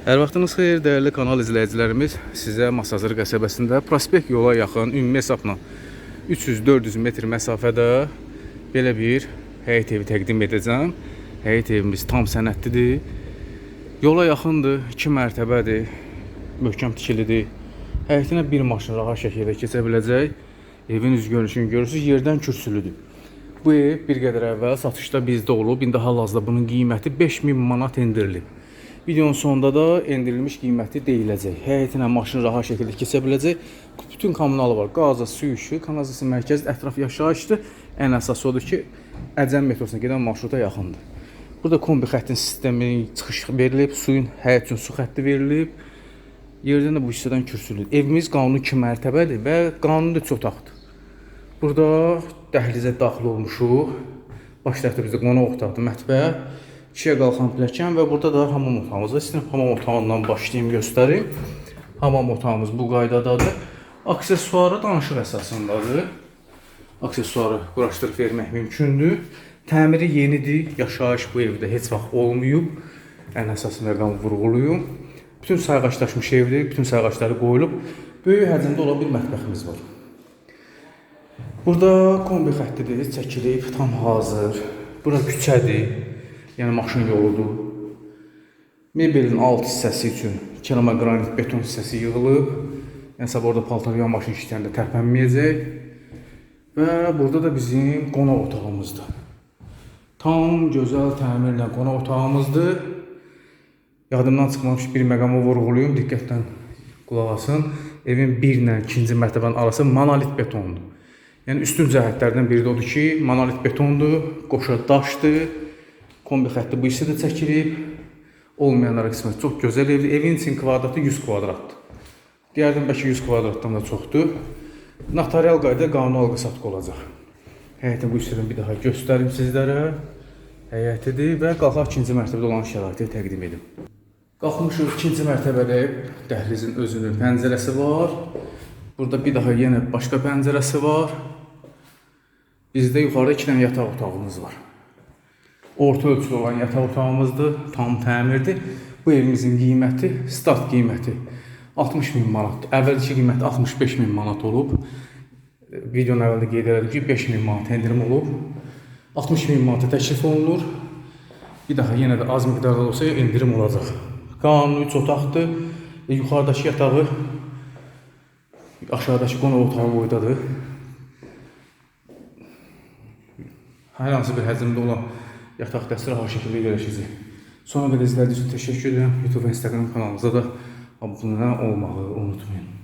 Hər vaxtınız xeyir, dəyərli kanal izləyicilərimiz. Sizə Masazır qəsəbəsində prospekt yola yaxın ümumi hesabla 300-400 metr məsafədə belə bir həyət evi təqdim edəcəm. Həyət evimiz tam sənədlidir. Yola yaxındır, 2 mərtəbədir, möhkəm tikilidir. Həyətinə bir maşın rahat şəkildə keçə biləcək. Evin üz görünüşünü görürsüz, yerdən kürsülüdür. Bu ev bir qədər əvvəl satışda bizdə olub. İndi hal-hazırda bunun qiyməti 5000 manat endirilib. Videonun sonunda da endirilmiş qiyməti deyiləcək. Həyətinə maşın rahat şəkildə keçə biləcək. Bütün kommunalı var. Qazı, su işi, kanalizasiya mərkəzi, ətraf yaşayışdır. Ən əsası odur ki, Əcəm metrosuna gedən marşruta yaxındır. Burada kombi xəttin sistemi çıxış verilib, suyun həyət üçün su xətti verilib. Yerdən də bu hissədən kürsülüdür. Evimiz qanuni 2 mərtəbədir və qanuni 3 otaqdır. Burada dəhlizə daxil olmuşuq. Baş tərəfdə bizdə qonaq otaqdır, mətbəx, ikiyə qalxan pilləkən və burada da hamam otağımız var. İstəyirəm hamam otağından başlayım göstərim. Hamam otağımız bu qaydadadır. Aksesuarı danışıq əsasındadır. Aksesuarı quraşdırıb vermək mümkündür. Təmiri yenidir. Yaşayış bu evdə heç vaxt olmayıb. Ən əsaslardan vurğuluyum. Bütün sayğaçlaşmış evdir, bütün sayğaçları qoyulub. Böyük həcmdə olan bir mətbəximiz var. Burada kombi xəttidir, çəkilib, tam hazır. Bura küçədir, yəni maşın yoludur. Mebelin alt hissəsi üçün kirama qranit beton hissəsi yığılıb. Yəni sabah orada paltar yan maşın işləyəndə tərpənməyəcək. Və burada da bizim qonaq otağımızdır. Tam gözəl təmirlə qonaq otağımızdır. Yadımdan çıxmamış bir məqamı vurğulayım, diqqətlə qulaq asın. Evin 1 ilə 2-ci mərtəbənin arası monolit betondur. Yəni üstün cəhətlərdən biri də odur ki, monolit betondur, qoşa daşdır. Kombi xətti bu hissədə çəkilib. Olmayanlara qismət çox gözəl evdir. Evin için kvadratı 100 kvadratdır. Deyərdim bəlkə 100 kvadratdan da çoxdur. Notarial qayda qanun alqı satqı olacaq. Həyətin bu hissədən bir daha göstərim sizlərə. Həyətidir və qalxaq ikinci mərtəbədə olan şəraiti təqdim edim. Qalxmışıq ikinci mərtəbədə dəhlizin özünün pəncərəsi var. Burada bir daha yenə başqa pəncərəsi var. Bizdə yuxarıda 2 dənə yataq otağımız var. Orta ölçülü olan yataq otağımızdır, tam təmirdir. Bu evimizin qiyməti, start qiyməti 60 min manatdır. Əvvəlki qiyməti 65 min manat olub. Videonun əvvəlində qeyd elədim ki, 5 min manat endirim olub. 60 min manata təklif olunur. Bir daha yenə də az miqdarda olsa endirim olacaq. Qanuni 3 otaqdır. E, yuxarıdakı yatağı aşağıdakı qonaq otağı boydadır. Hər hansı bir həcmdə olan yataq dəstə rahat şəkildə yerləşəcək. Sonra qədər izlədiyiniz üçün təşəkkür edirəm. YouTube və Instagram kanalımıza da abunə olmağı unutmayın.